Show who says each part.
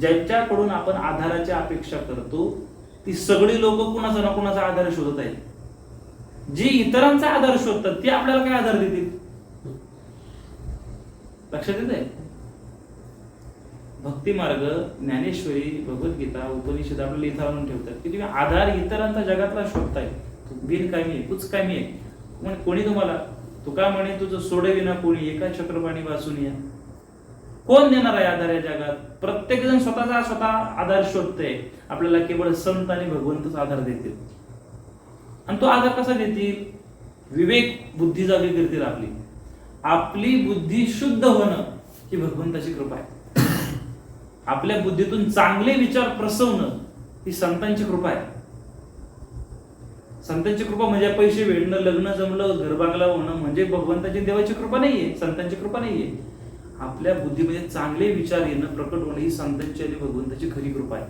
Speaker 1: ज्यांच्याकडून आपण आधाराची अपेक्षा करतो ती सगळी लोक कुणाचा ना कुणाचा आधार शोधत आहेत. जी इतरांचा आधार शोधतात ती आपल्याला काय आधार देतील? लक्षात येत आहे भक्ती मार्ग ज्ञानेश्वरी भगवद्गीता उपनिषद आपल्याला इथं आणून ठेवतात. की तुम्ही आधार इतरांचा जगातला शोधताय. बिनकामी आहे कुचकामी आहे म्हणे कोणी तुम्हाला तुका म्हणे तुझं सोडविना कोणी एका चक्रपाणी वाचून या. कोण देणार आहे आधार या जगात? प्रत्येक जण स्वतःचा स्वतः आधार शोधते आपल्याला केवळ संत आणि भगवंतच आधार देतील. आणि तो आधार कसा देतील? विवेक बुद्धी जागी करतील आपली. आपली बुद्धी शुद्ध होणं ही भगवंताची कृपा आहे. आपल्या बुद्धीतून चांगले विचार प्रसवणं ही संतांची कृपा आहे. संतांची कृपा म्हणजे पैसे भेटणं लग्न जमलं घरबागला होणं म्हणजे भगवंताची देवाची कृपा नाहीये संतांची कृपा नाहीये. आपल्या बुद्धीमध्ये चांगले विचार येणं प्रकट होणं ही संतांची आणि भगवंताची खरी कृपा आहे.